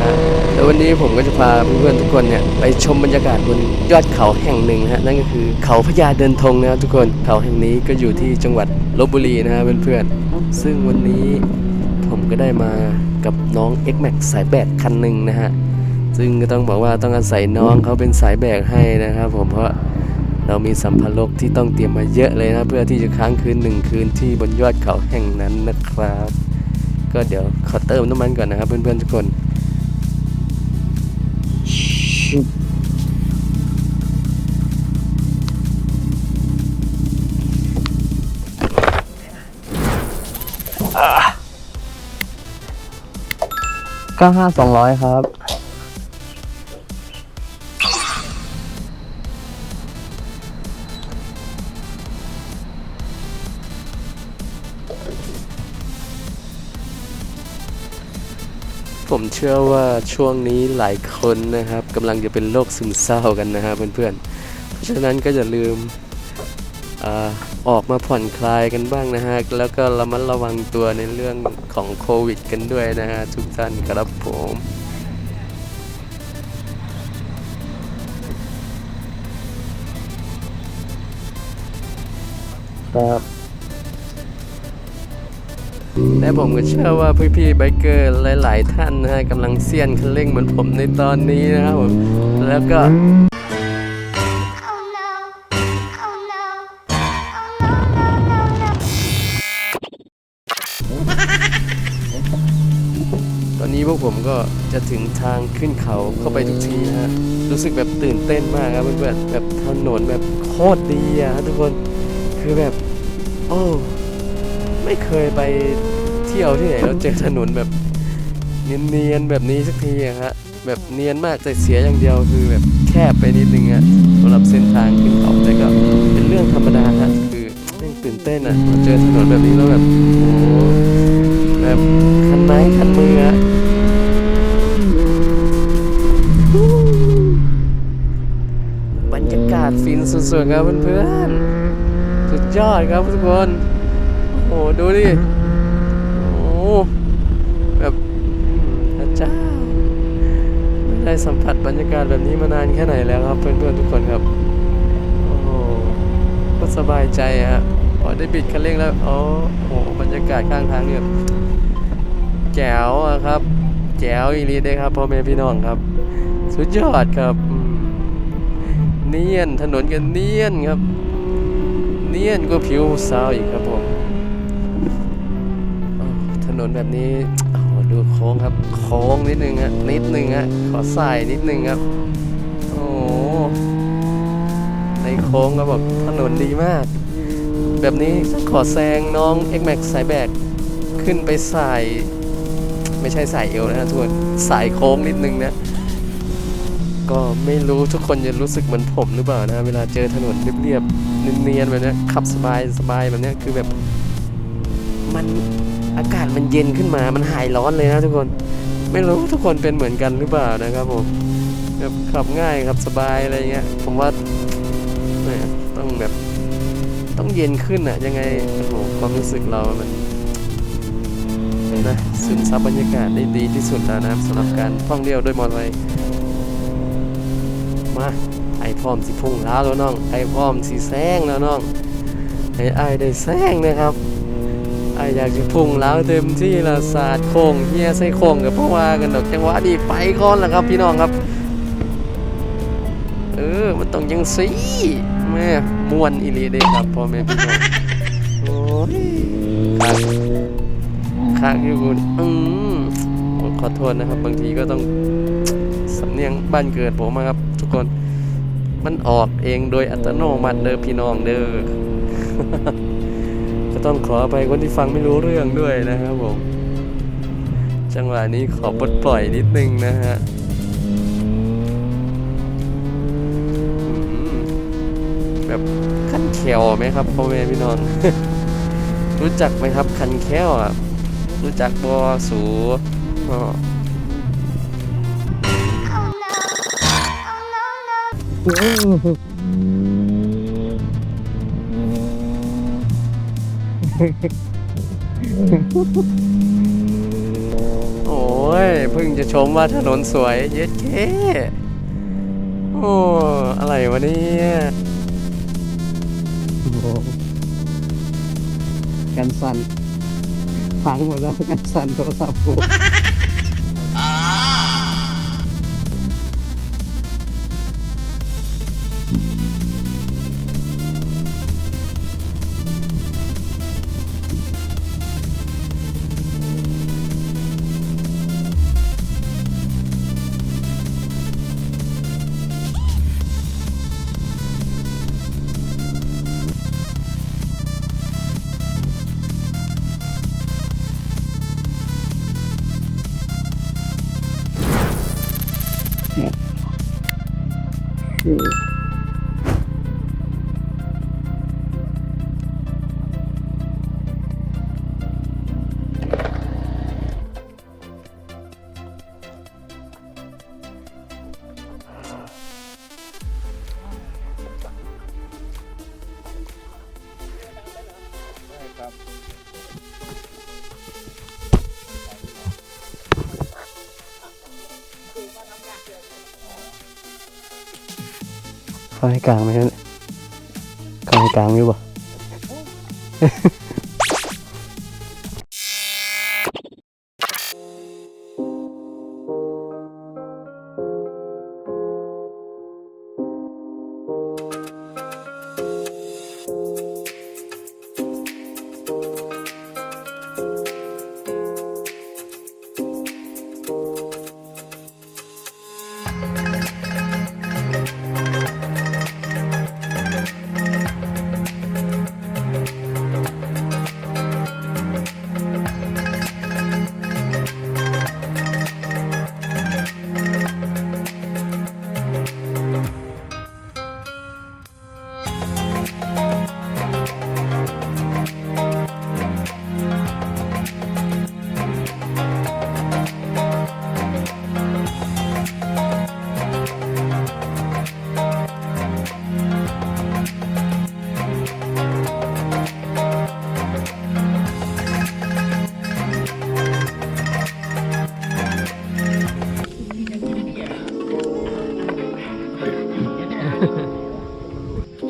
นะแล้ววันนี้ผมก็จะพาเพื่อนๆทุกคนเนี่ยไปชมบรรยากาศบนยอดเขาแห่งหนึ่งนะฮะนั่นก็คือเขาพญาเดินธงนะครับทุกคนเขาแห่งนี้ก็อยู่ที่จังหวัดลบบุรีนะฮะเพื่อนๆซึ่งวันนี้ผมก็ได้มากับน้อง X Max สายแบกคันหนึ่งนะฮะซึ่งก็ต้องบอกว่าต้องอาศัยน้องเขาเป็นสายแบกให้นะครับผมเพราะเรามีสัมภาระที่ต้องเตรียมมาเยอะเลยนะเพื่อที่จะค้างคืนหนึ่งคืนที่บนยอดเขาแห่งนั้นนะครับ ก็เดี๋ยวขอเติมน้ำมันก่อนนะครับเพื่อนๆทุกคน เก้าห้าสองร้อยครับ ผมเชื่อว่าช่วงนี้หลายคนนะครับกำลังจะเป็นโรคซึมเศร้ากันนะครับเพื่อนๆ เพราะฉะนั้นก็อย่าลืมออกมาผ่อนคลายกันบ้างนะฮะ แล้วก็ระมัดระวังตัวในเรื่องของโควิดกันด้วยนะฮะทุกท่านครับผมครับ และผมก็เชื่อว่าพี่ๆไบเกอร์หลาย ๆ ท่านนะฮะกำลังเซียนคันเร่งเหมือนผมในตอนนี้นะครับผมแล้วก็ตอนนี้พวกผมก็จะถึงทางขึ้นเขาเข้าไปทุกทีนะฮะ รู้สึกแบบตื่นเต้นมากครับเพื่อนๆแบบถนนแบบโคตรดีอะทุกคน คือแบบ โอ้ ไม่เคยไปเที่ยวที่ไหนแล้วเจอถนนแบบเนียนๆแบบนี้สักทีอะฮะแบบเนียนมากแต่เสียอย่างเดียวคือแบบแคบไปนิดนึงอะสำหรับเส้นทางขึ้นเขาแต่ก็เป็นเรื่องธรรมดาฮะคือแม่งตื่นเต้นอะเจอถนนแบบนี้แล้วแบบโอ้แบบคันไม้คันมืออะบรรยากาศฟินสุดๆครับเพื่อนๆสุดยอดครับทุกคน โอ้โหดูดิ โอ้แบบพระเจ้าไม่ได้สัมผัสบรรยากาศแบบนี้มานานแค่ไหนแล้วครับ เพื่อนๆทุกคนครับ โอ้ก็สบายใจฮะพอได้บิดคันเร่งแล้วอ๋อโอ้โหบรรยากาศข้างทางเนี่ยแจ๋วอะครับ แจ๋วอีลีเลยครับพ่อแม่พี่น้องครับ สุดยอดครับเนียนถนนกันเนียนครับ เนียนกว่าผิวสาวอีกครับผม นนแบบนี้โอ้โหดูโค้งครับ โค้งนิดนึงฮะนิดนึงฮะขอสายนิดนึงครับโอ้ในโค้งก็บอกถนนดีมาก แบบนี้ขอแซงน้อง X Max สายแบกขึ้นไปใสายไม่ใช่สายเอวนะทุกคนสายโค้งนิดนึงนะ ก็ไม่รู้ทุกคนจะรู้สึกเหมือนผมหรือเปล่านะ เวลาเจอถนนเรียบๆเนียนๆแบบนี้ขับสบายสบายแบบนี้คือแบบมัน อากาศมันเย็นขึ้นมา มันหายร้อนเลยนะทุกคน ไม่รู้ทุกคนเป็นเหมือนกันหรือเปล่านะครับผมแบบขับง่ายขับสบายอะไรเงี้ย ผมว่าต้องแบบต้องเย็นขึ้นอะยังไงโอ้โหความรู้สึกเรามันนะซึมซับบรรยากาศได้ดีที่สุดแล้วนะครับสำหรับการท่องเที่ยวด้วยมอเตอร์ไซค์มาไอพร้อมสิพุ่งล้าวแล้วน้องไอพร้อมสิแซงแล้วน้องไอไอได้แซงนะครับ อยากจะพุ่งล้วเต็มที่ละศาสตร์โค้งเฮียใส่โค้งกับพ่อว่ากันดอกจังหวะดีไปก่อนละครับพี่น้องครับ เออมันต้องยังสีแม่ม่วนอีหลีเด้ครับพ่อแม่พี่น้องโอ้ยครับค้างอยู่คุณอืมผมขอโทษนะครับ บางทีก็ต้องสำเนียงบ้านเกิดผมอะครับ ทุกคนมันออกเองโดยอัตโนมัติเด้อพี่น้องเด้อ ก็ต้องขอไปคนที่ฟังไม่รู้เรื่องด้วยนะครับผม จังหวะนี้ขอปลดปล่อยนิดนึงนะฮะอืมแบบขั้นแขวไหมครับพ่อแม่พี่น้อง รู้จักไหมครับคันแค้วอะรู้จักบอสูอ๋ โอ้ยเพิ่งจะชมว่าถนนสวย เย็ดเค้โอ้อะไรวะเนี่ยกันสั่นพังหมดแล้วกันสั่นโทรศัพท์กู เข้าให้กลางไหมเนี่ยเข้างกลางอยู่ปะ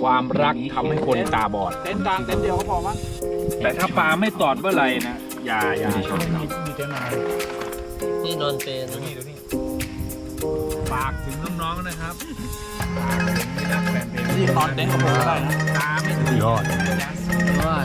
ความรักทำให้คนตาบอด เต้นกลางเต้นเดียวก็พอมั้งแต่ถ้าปลาไม่ตอดเมื่อไหร่นะอย่าอย่านี่นอนเป็นฝากถึงน้องๆนะครับฝากถึงนักแฟนเพลงนี่ตอนเต้นกับผมก็ได้นะตาไม่ถึงยอด ว่า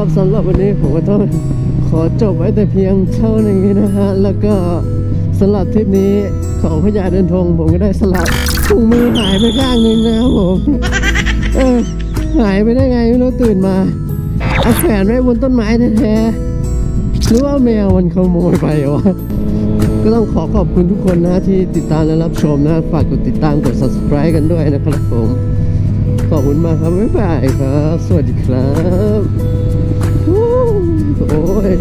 ครับสำหรับวันนี้ผมก็ต้องขอจบไว้แต่เพียงเท่านี้นะฮะ แล้วก็สำหรับทริปนี้ของพญาเดินทงผมก็ได้สลับถุงมือหายไปข้างหนึ่งนะครับผมเออหายไปได้ไงไม่รู้ตื่นมาเอาแขวนไว้บนต้นไม้แท้ๆหรือว่าแมวมันขโมยไปวะก็ต้องขอขอบคุณทุกคนนะที่ติดตามและรับชมนะฝากกดติดตามกด subscribe กันด้วยนะครับผม ขอบคุณมากครับ บ๊ายบายครับ สวัสดีครับ โอ้ย